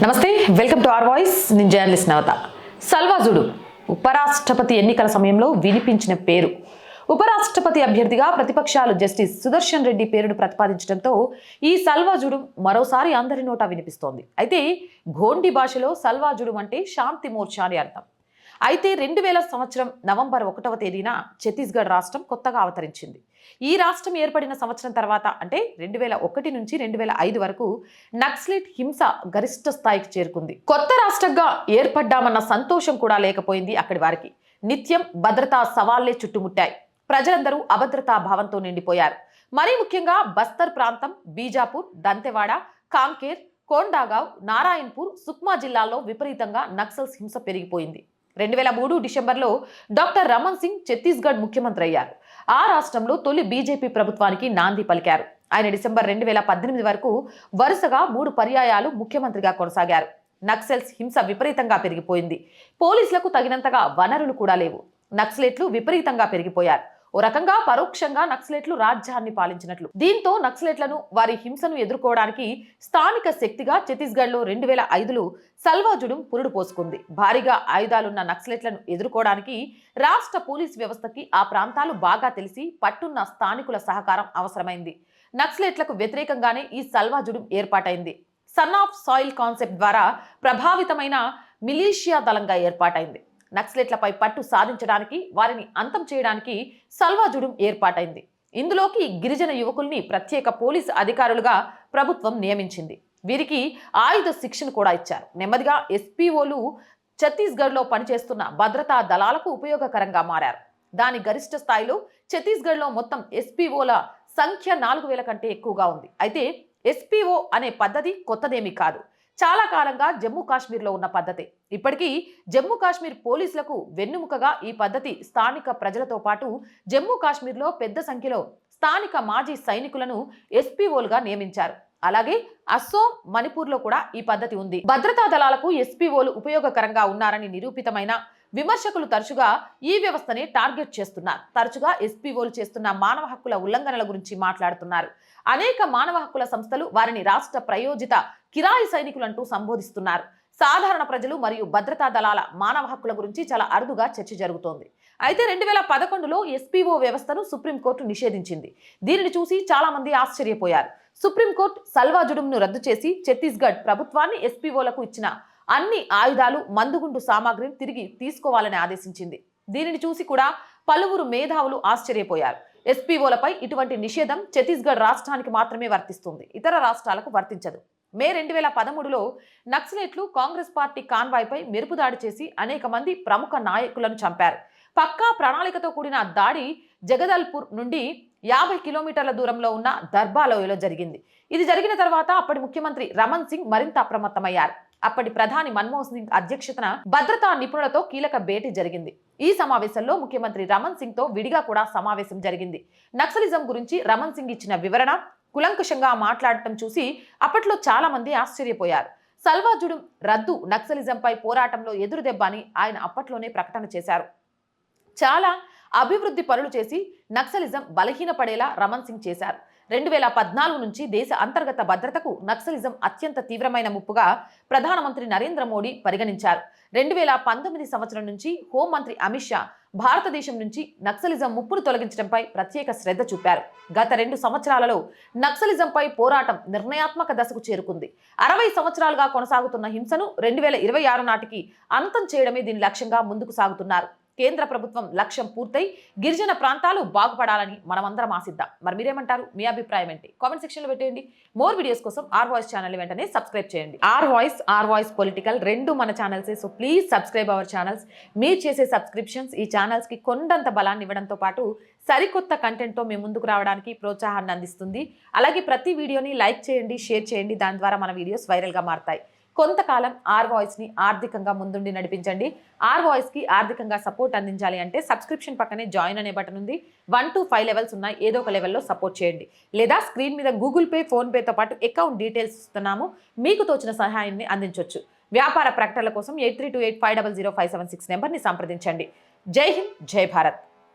నమస్తే welcome to R voice. నేను journalist నవత. సల్వాజుడు ఉపరాష్ట్రపతి ఎన్నికల సమయంలో వినిపించిన పేరు. ఉపరాష్ట్రపతి అభ్యర్థిగా ప్రతిపక్షాలు జస్టిస్ సుదర్శన్ రెడ్డి పేరును ప్రతిపాదించడంతో ఈ సల్వాజుడు మరోసారి అందరి నోటా వినిపిస్తోంది. అయితే గోండి భాషలో సల్వాజుడు అంటే శాంతి మోర్చా అని అర్థం. అయితే రెండు వేల సంవత్సరం నవంబర్ ఒకటవ తేదీన ఛత్తీస్గఢ్ రాష్ట్రం కొత్తగా అవతరించింది. ఈ రాష్ట్రం ఏర్పడిన సంవత్సరం తర్వాత అంటే రెండు వేల ఒకటి నుంచి రెండు వేల ఐదు వరకు నక్సలైట్ హింస గరిష్ట స్థాయికి చేరుకుంది. కొత్త రాష్ట్రంగా ఏర్పడ్డామన్న సంతోషం కూడా లేకపోయింది అక్కడి వారికి. నిత్యం భద్రతా సవాళ్ళే చుట్టుముట్టాయి. ప్రజలందరూ అభద్రతా భావంతో నిండిపోయారు. మరీ ముఖ్యంగా బస్తర్ ప్రాంతం బీజాపూర్ దంతెవాడ కాంకేర్ కోండాగావ్ నారాయణపూర్ సుక్మా జిల్లాల్లో విపరీతంగా నక్సల్స్ హింస పెరిగిపోయింది. రెండు వేల మూడు డిసెంబర్లో డాక్టర్ రమణ్ సింగ్ ఛత్తీస్గఢ్ ముఖ్యమంత్రి అయ్యారు. ఆ రాష్ట్రంలో తొలి బీజేపీ ప్రభుత్వానికి నాంది పలికారు. ఆయన డిసెంబర్ రెండు వేల పద్దెనిమిది వరకు వరుసగా మూడు పర్యాయాలు ముఖ్యమంత్రిగా కొనసాగారు. నక్సల్స్ హింస విపరీతంగా పెరిగిపోయింది. పోలీసులకు తగినంతగా వనరులు కూడా లేవు. నక్సలేట్లు విపరీతంగా పెరిగిపోయారు. ఓ రకంగా పరోక్షంగా నక్సలేట్లు రాజ్యాన్ని పాలించినట్లు. దీంతో నక్సలేట్లను వారి హింసను ఎదుర్కోవడానికి స్థానిక శక్తిగా ఛత్తీస్గఢ్లో రెండు వేల ఐదులో సల్వాజుడు పురుడు పోసుకుంది. భారీగా ఆయుధాలున్న నక్సలేట్లను ఎదుర్కోవడానికి రాష్ట్ర పోలీస్ వ్యవస్థకి ఆ ప్రాంతాలు బాగా తెలిసి పట్టున్న స్థానికుల సహకారం అవసరమైంది. నక్సలేట్లకు వ్యతిరేకంగానే ఈ సల్వాజుడు ఏర్పాటైంది. సన్ ఆఫ్ సాయిల్ కాన్సెప్ట్ ద్వారా ప్రభావితమైన మిలీషియా దళంగా ఏర్పాటైంది. నక్సలెట్లపై పట్టు సాధించడానికి వారిని అంతం చేయడానికి సల్వాజుడుం ఏర్పాటైంది. ఇందులోకి గిరిజన యువకుల్ని ప్రత్యేక పోలీసు అధికారులుగా ప్రభుత్వం నియమించింది. వీరికి ఆయుధ శిక్షణ కూడా ఇచ్చారు. నెమ్మదిగా ఎస్పీఓలు ఛత్తీస్గఢ్లో పనిచేస్తున్న భద్రతా దళాలకు ఉపయోగకరంగా మారారు. దాని గరిష్ట స్థాయిలో ఛత్తీస్గఢ్లో మొత్తం ఎస్పీఓల సంఖ్య నాలుగు వేల కంటే ఎక్కువగా ఉంది. అయితే ఎస్పీఓ అనే పద్ధతి కొత్తదేమీ కాదు. చాలా కాలంగా జమ్మూ కాశ్మీర్లో ఉన్న పద్ధతి. ఇప్పటికీ జమ్మూ కాశ్మీర్ పోలీసులకు వెన్నుముకగా ఈ పద్ధతి స్థానిక ప్రజలతో పాటు జమ్మూ కాశ్మీర్లో పెద్ద సంఖ్యలో స్థానిక మాజీ సైనికులను ఎస్పీఓలుగా నియమించారు. అలాగే అస్సోం మణిపూర్లో కూడా ఈ పద్ధతి ఉంది. భద్రతా దళాలకు ఎస్పీఓలు ఉపయోగకరంగా ఉన్నారని నిరూపితమైన విమర్శకులు తరచుగా ఈ వ్యవస్థని టార్గెట్ చేస్తున్నారు. తరచుగా ఎస్పీఓలు చేస్తున్న మానవ హక్కుల ఉల్లంఘనల గురించి మాట్లాడుతున్నారు. అనేక మానవ హక్కుల సంస్థలు వారిని రాష్ట్ర ప్రయోజిత కిరాయి సైనికులంటూ సంబోధిస్తున్నారు. సాధారణ ప్రజలు మరియు భద్రతా దళాల మానవ హక్కుల గురించి చాలా అరుదుగా చర్చ జరుగుతోంది. అయితే రెండు వేల పదకొండులో ఎస్పీఓ వ్యవస్థను సుప్రీంకోర్టు నిషేధించింది. దీనిని చూసి చాలామంది ఆశ్చర్యపోయారు. సుప్రీంకోర్టు సల్వాజుడుంను రద్దు చేసి ఛత్తీస్గఢ్ ప్రభుత్వాన్ని ఎస్పీఓలకు ఇచ్చిన అన్ని ఆయుధాలు మందుగుండు సామాగ్రిని తిరిగి తీసుకోవాలని ఆదేశించింది. దీనిని చూసి కూడా పలువురు మేధావులు ఆశ్చర్యపోయారు. ఎస్పీఓలపై ఇటువంటి నిషేధం ఛత్తీస్గఢ్ రాష్ట్రానికి మాత్రమే వర్తిస్తుంది. ఇతర రాష్ట్రాలకు వర్తించదు. మే రెండు వేల పదమూడులో నక్సలైట్లు కాంగ్రెస్ పార్టీ కాన్వాయ్పై మెరుపు దాడి చేసి అనేక మంది ప్రముఖ నాయకులను చంపారు. పక్కా ప్రణాళికతో కూడిన దాడి జగదల్పూర్ నుండి యాభై కిలోమీటర్ల దూరంలో ఉన్న దర్బాలోయలో జరిగింది. ఇది జరిగిన తర్వాత అప్పటి ముఖ్యమంత్రి రమణ్ సింగ్ మరింత అప్రమత్తమయ్యారు. అప్పటి ప్రధాని మన్మోహన్ సింగ్ అధ్యక్షతన భద్రతా నిపుణులతో కీలక భేటీ జరిగింది. ఈ సమావేశంలో ముఖ్యమంత్రి రమణ్ సింగ్తో విడిగా కూడా సమావేశం జరిగింది. నక్సలిజం గురించి రమణ్ సింగ్ ఇచ్చిన వివరణ కులంకుషంగా మాట్లాడటం చూసి అప్పట్లో చాలా మంది ఆశ్చర్యపోయారు. సల్వాజుడు రద్దు నక్సలిజంపై పోరాటంలో ఎదురుదెబ్బ అని ఆయన అప్పట్లోనే ప్రకటన చేశారు. చాలా అభివృద్ధి పనులు చేసి నక్సలిజం బలహీనపడేలా రమణ్ సింగ్ చేశారు. రెండు వేల పద్నాలుగు నుంచి దేశ అంతర్గత భద్రతకు నక్సలిజం అత్యంత తీవ్రమైన ముప్పుగా ప్రధానమంత్రి నరేంద్ర మోడీ పరిగణించారు. రెండు వేల పంతొమ్మిది సంవత్సరం నుంచి హోంమంత్రి అమిత్ షా భారతదేశం నుంచి నక్సలిజం ముప్పును తొలగించడంపై ప్రత్యేక శ్రద్ధ చూపారు. గత రెండు సంవత్సరాలలో నక్సలిజంపై పోరాటం నిర్ణయాత్మక దశకు చేరుకుంది. అరవై సంవత్సరాలుగా కొనసాగుతున్న హింసను రెండు వేల ఇరవై ఆరు నాటికి అంతం చేయడమే దీని లక్ష్యంగా ముందుకు సాగుతున్నారు. కేంద్ర ప్రభుత్వం లక్ష్యం పూర్తయి గిరిజన ప్రాంతాలు బాగుపడాలని మనమందరం ఆశిద్దాం. మరి మీరేమంటారు? మీ అభిప్రాయం ఏంటి? కామెంట్ సెక్షన్లో పెట్టేయండి. మోర్ వీడియోస్ కోసం ఆర్ వాయిస్ ఛానల్ వెంటనే సబ్స్క్రైబ్ చేయండి. R voice R voice political రెండు మన ఛానల్సే. So please subscribe our channels. మీరు చేసే సబ్స్క్రిప్షన్స్ ఈ ఛానల్స్కి కొండంత బలాన్ని ఇవ్వడంతో పాటు సరికొత్త కంటెంట్తో మేము ముందుకు రావడానికి ప్రోత్సాహాన్ని అందిస్తుంది. అలాగే ప్రతి వీడియోని లైక్ చేయండి షేర్ చేయండి. దాని ద్వారా మన వీడియోస్ వైరల్గా మారతాయి. కొంతకాలం ఆర్ వాయిస్ని ఆర్థికంగా ముందుండి నడిపించండి. ఆర్ వాయిస్కి ఆర్థికంగా సపోర్ట్ అందించాలి అంటే సబ్స్క్రిప్షన్ పక్కనే జాయిన్ అనే బటన్ ఉంది. వన్ టు ఫైవ్ లెవెల్స్ ఉన్నాయి. ఏదో ఒక లెవెల్లో సపోర్ట్ చేయండి. లేదా స్క్రీన్ మీద గూగుల్ పే ఫోన్పేతో పాటు అకౌంట్ డీటెయిల్స్ ఇస్తున్నాము. మీకు తోచిన సహాయాన్ని అందించవచ్చు వ్యాపార ప్రకటనల కోసం eight three two eight five double zero five seven six నెంబర్ని సంప్రదించండి. జై హింద్ జై భారత్.